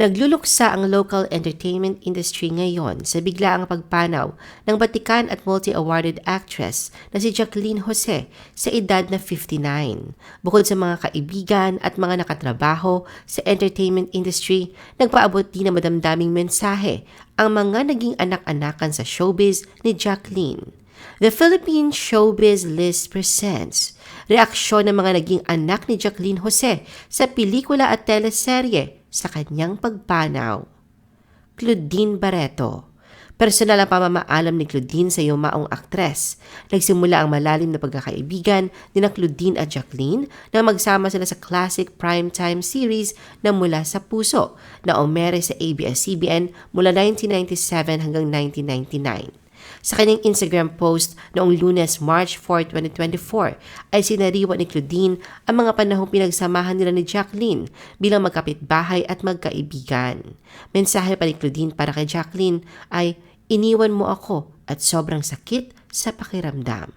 Nagluluksa ang local entertainment industry ngayon sa biglaang pagpanaw ng batikan at multi-awarded actress na si Jacqueline Jose sa edad na 59. Bukod sa mga kaibigan at mga nakatrabaho sa entertainment industry, nagpaabot din ng madamdaming mensahe ang mga naging anak-anakan sa showbiz ni Jacqueline. The Philippine Showbiz List presents reaksyon ng mga naging anak ni Jacqueline Jose sa pelikula at teleserye sa kanyang pagpanaw. Claudine Barreto Personal ang pamamaalam ni Claudine sa yumaong aktres. Nagsimula ang malalim na pagkakaibigan ni na Claudine at Jacqueline na magsama sila sa classic primetime series na Mula sa Puso na umere sa ABS-CBN mula 1997 hanggang 1999. Sa kanyang Instagram post noong lunes March 4, 2024 ay sinariwa ni Claudine ang mga panahong pinagsamahan nila ni Jacqueline bilang magkapitbahay at magkaibigan. Mensahe pa ni Claudine para kay Jacqueline ay iniwan mo ako at sobrang sakit sa pakiramdam.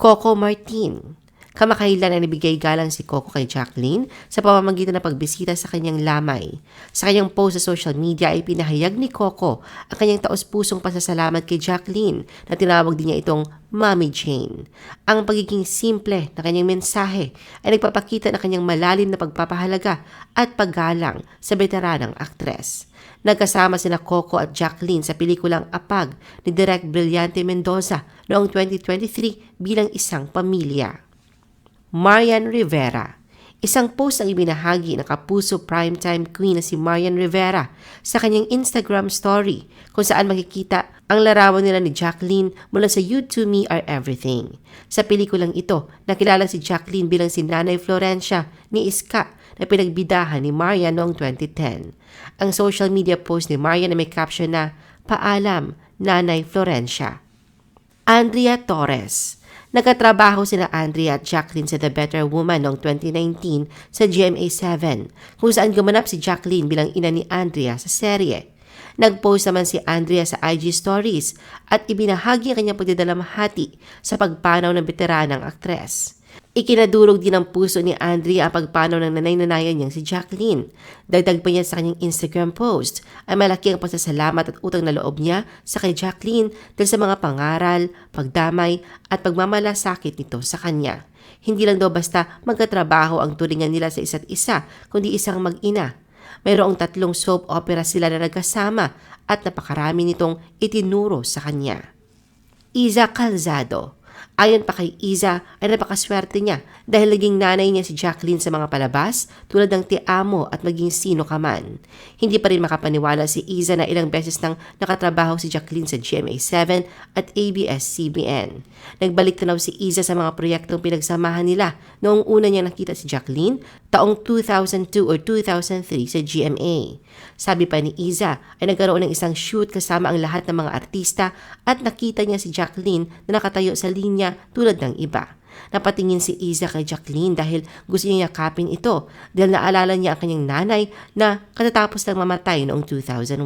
Coco Martin Kamakailan ay nabigay galang si Coco kay Jacqueline sa pamamagitan ng pagbisita sa kanyang lamay. Sa kanyang post sa social media ay pinahayag ni Coco ang kanyang taos-pusong pasasalamat kay Jacqueline na tinawag din niya itong Mommy Jane. Ang pagiging simple na kanyang mensahe ay nagpapakita ng kanyang malalim na pagpapahalaga at paggalang sa veteranang aktres. Nagkasama sina Coco at Jacqueline sa pelikulang Apag ni Direk Brillante Mendoza noong 2023 bilang isang pamilya. Marian Rivera. Isang post ang ibinahagi ng kapuso primetime queen na si Marian Rivera sa kanyang Instagram story kung saan makikita ang larawan nila ni Jacqueline mula sa You To Me Are Everything. Sa pelikulang ito, nakilala si Jacqueline bilang si Nanay Florencia ni Iska na pinagbidahan ni Marian noong 2010. Ang social media post ni Marian na may caption na, Paalam, Nanay Florencia. Andrea Torres Nagkatrabaho sina Andrea at Jacqueline sa The Better Woman noong 2019 sa GMA7 kung saan gumanap si Jacqueline bilang ina ni Andrea sa serye. Nag-post naman si Andrea sa IG stories at ibinahagi ang kanyang pagdadalamhati sa pagpanaw ng veteranang aktres. Ikinadurog din ng puso ni Andrea ang pagpanaw ng nanay-nanayan niyang si Jacqueline. Dagdag pa niya sa kanyang Instagram post ay malaki ang pasasalamat at utang na loob niya sa kay Jacqueline dahil sa mga pangaral, pagdamay at pagmamalasakit nito sa kanya. Hindi lang daw basta magkatrabaho ang turingan nila sa isa't isa, kundi isang mag-ina. Mayroong tatlong soap opera sila na nagkasama at napakarami nitong itinuro sa kanya. Iza Calzado Ayon pa kay Iza ay napakaswerte niya dahil naging nanay niya si Jacqueline sa mga palabas tulad ng Tiamo at maging sino ka man. Hindi pa rin makapaniwala si Iza na ilang beses nang nakatrabaho si Jacqueline sa GMA7 at ABS-CBN. Nagbalik tanaw si Iza sa mga proyektong pinagsamahan nila noong una niya nakita si Jacqueline taong 2002 or 2003 sa GMA. Sabi pa ni Iza ay nagkaroon ng isang shoot kasama ang lahat ng mga artista at nakita niya si Jacqueline na nakatayo sa linya niya tulad ng iba. Napatingin si Iza kay Jacqueline dahil gusto niya yakapin ito dahil naalala niya ang kanyang nanay na katatapos lang mamatay noong 2001.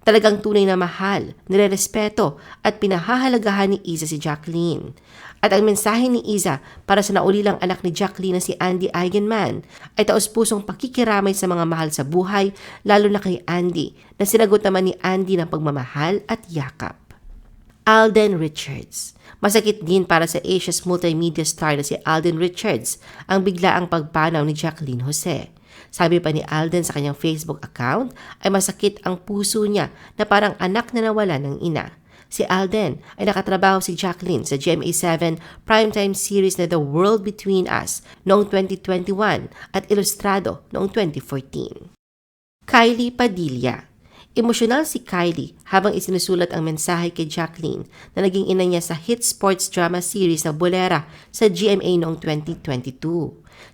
Talagang tunay na mahal, nirerespeto at pinahahalagahan ni Iza si Jacqueline. At ang mensahe ni Iza para sa naulilang anak ni Jacqueline na si Andy Eigenman ay taos-pusong pakikiramay sa mga mahal sa buhay lalo na kay Andy na sinagot naman ni Andy ng pagmamahal at yakap. Alden Richards. Masakit din para sa Asia's multimedia star na si Alden Richards ang biglaang pagpanaw ni Jacqueline Jose. Sabi pa ni Alden sa kanyang Facebook account ay masakit ang puso niya na parang anak na nawala ng ina. Si Alden ay nakatrabaho si Jacqueline sa GMA7 primetime series na The World Between Us noong 2021 at Ilustrado noong 2014. Kylie Padilla Emosyonal si Kylie habang isinusulat ang mensahe kay Jacqueline na naging ina niya sa hit sports drama series na Bolera sa GMA noong 2022.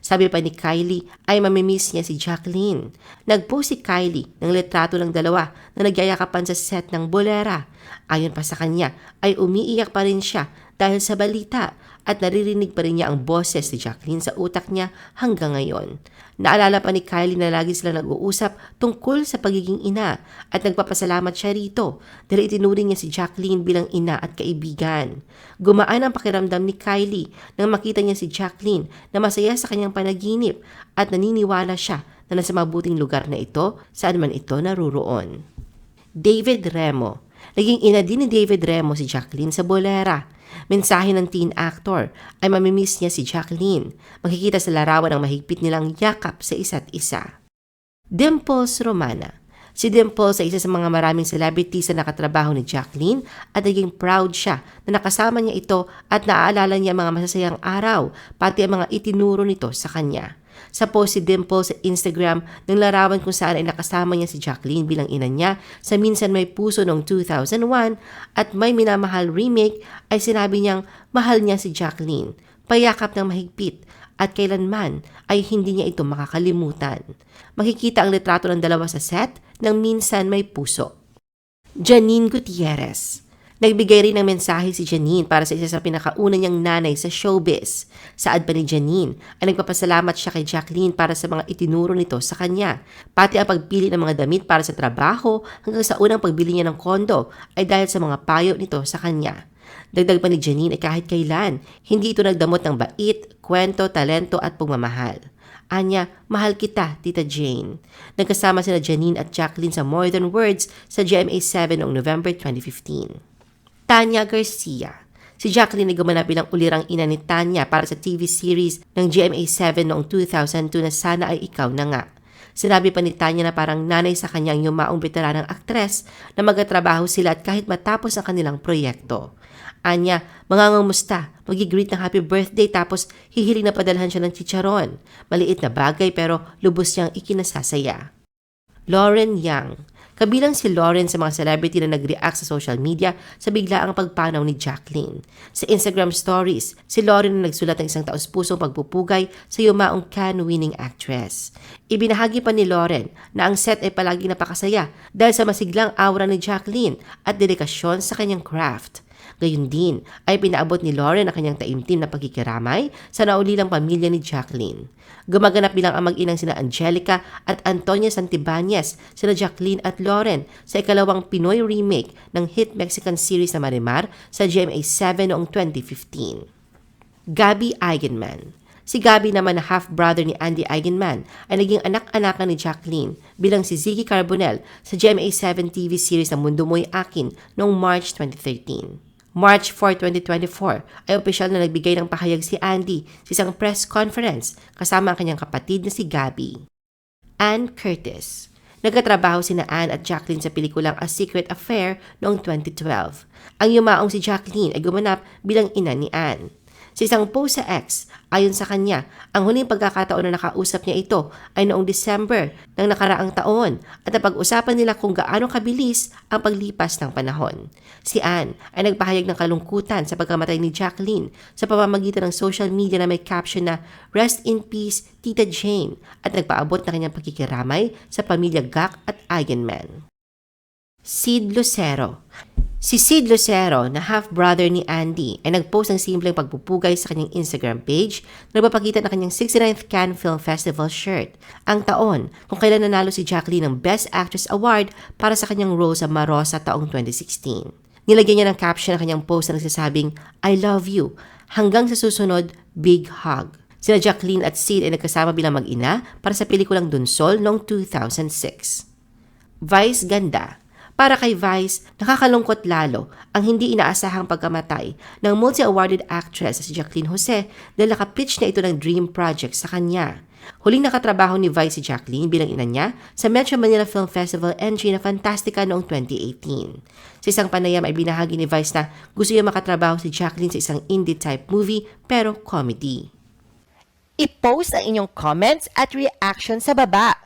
Sabi pa ni Kylie ay mamimiss niya si Jacqueline. Nagpost si Kylie ng litrato ng dalawa na nagyayakapan sa set ng Bolera. Ayon pa sa kanya ay umiiyak pa rin siya dahil sa balita at naririnig pa rin niya ang boses ni Jacqueline sa utak niya hanggang ngayon. Naalala pa ni Kylie na lagi sila nag-uusap tungkol sa pagiging ina at nagpapasalamat siya rito dahil itinuring niya si Jacqueline bilang ina at kaibigan. Gumaan ang pakiramdam ni Kylie nang makita niya si Jacqueline na masaya sa kanyang panaginip at naniniwala siya na nasa mabuting lugar na ito saan man ito naruroon. David Remo. Naging ina din ni David Remo si Jacqueline sa Bolera. Mensahe ng teen actor ay mamimiss niya si Jacqueline. Makikita sa larawan ang mahigpit nilang yakap sa isa't isa. Dimples Romana. Si Dimples ay isa sa mga maraming celebrities na nakatrabaho ni Jacqueline at naging proud siya na nakasama niya ito at naaalala niya ang mga masasayang araw pati ang mga itinuro nito sa kanya. Sa post si Dimple sa Instagram ng larawan kung saan ay nakasama niya si Jacqueline bilang ina niya sa Minsan May Puso noong 2001 at May Minamahal remake ay sinabi niyang mahal niya si Jacqueline, payakap ng mahigpit at kailanman ay hindi niya ito makakalimutan. Makikita ang litrato ng dalawa sa set ng Minsan May Puso. Janine Gutierrez Nagbigay rin ng mensahe si Janine para sa isa sa pinakauna niyang nanay sa showbiz. Saad pa ni Janine ay nagpapasalamat siya kay Jacqueline para sa mga itinuro nito sa kanya. Pati ang pagpili ng mga damit para sa trabaho hanggang sa unang pagbili niya ng kondo ay dahil sa mga payo nito sa kanya. Dagdag pa ni Janine ay kahit kailan, hindi ito nagdamot ng bait, kwento, talento at pagmamahal. Anya, mahal kita, Tita Jane. Nagkasama sina Janine at Jacqueline sa More Than Words sa GMA7 noong November 2015. Tanya Garcia. Si Jacqueline ay gumanap bilang ulirang ina ni Tanya para sa TV series ng GMA7 noong 2002 na Sana ay Ikaw na Nga. Sinabi pa ni Tanya na parang nanay sa kanyang yumaong veteranang aktres na magkatrabaho sila at kahit matapos ang kanilang proyekto. Anya, mangangamusta, magigreet ng happy birthday tapos hihiling na padalhan siya ng chicharon. Maliit na bagay pero lubos niyang ikinasasaya. Lauren Yang. Kabilang si Lauren sa mga celebrity na nag-react sa social media sa biglaang pagpanaw ni Jacqueline. Sa Instagram stories, si Lauren na nagsulat ng isang taus-pusong pagpupugay sa yumaong Cannes-winning actress. Ibinahagi pa ni Lauren na ang set ay palaging napakasaya dahil sa masiglang aura ni Jacqueline at dedikasyon sa kanyang craft. Gayun din ay pinaabot ni Lauren ang kanyang taimtim na pagkikiramay sa naulilang pamilya ni Jacqueline. Gumaganap bilang ang mag-inang sina Angelica at Antonia Santibanez, sina Jacqueline at Lauren sa ikalawang Pinoy remake ng hit Mexican series na Marimar sa GMA7 noong 2015. Gabby Eigenman Si Gabby naman na half-brother ni Andy Eigenman ay naging anak-anakan ni Jacqueline bilang si Ziggy Carbonell sa GMA7 TV series na Mundo Mo'y Akin noong March 2013. March 4, 2024 ay opisyal na nagbigay ng pahayag si Andy sa isang press conference kasama ang kanyang kapatid na si Gabby. Anne Curtis Nagkatrabaho sina Anne at Jacqueline sa pelikulang A Secret Affair noong 2012. Ang yumaong si Jacqueline ay gumanap bilang ina ni Anne. Sa isang post sa X, ayon sa kanya, ang huling pagkakataon na nakausap niya ito ay noong December ng nakaraang taon at napag-usapan nila kung gaano kabilis ang paglipas ng panahon. Si Anne ay nagpahayag ng kalungkutan sa pagkamatay ni Jacqueline sa pamamagitan ng social media na may caption na Rest in Peace, Tita Jane at nagpaabot ng kanyang pagkikiramay sa pamilya Gak at Eigenman. Sid Lucero Si Sid Lucero, na half-brother ni Andy, ay nagpost ng simpleng pagpupugay sa kanyang Instagram page na nagpapakita ng kanyang 69th Cannes Film Festival shirt. Ang taon kung kailan nanalo si Jacqueline ng Best Actress Award para sa kanyang role sa Marosa taong 2016. Nilagyan niya ng caption ng kanyang post na nagsasabing, I love you. Hanggang sa susunod, big hug. Sina Jacqueline at Sid ay nagkasama bilang mag-ina para sa pelikulang Dunsol noong 2006. Vice Ganda para kay Vice, nakakalungkot lalo ang hindi inaasahang pagkamatay ng multi-awarded actress si Jacqueline Jose dahil nakapitch na ito ng dream project sa kanya. Huling nakatrabaho ni Vice si Jacqueline bilang ina niya sa Metro Manila Film Festival entry na Fantastica noong 2018. Sa isang panayam ay binahagi ni Vice na gusto niya makatrabaho si Jacqueline sa isang indie-type movie pero comedy. I-post ang inyong comments at reaction sa baba.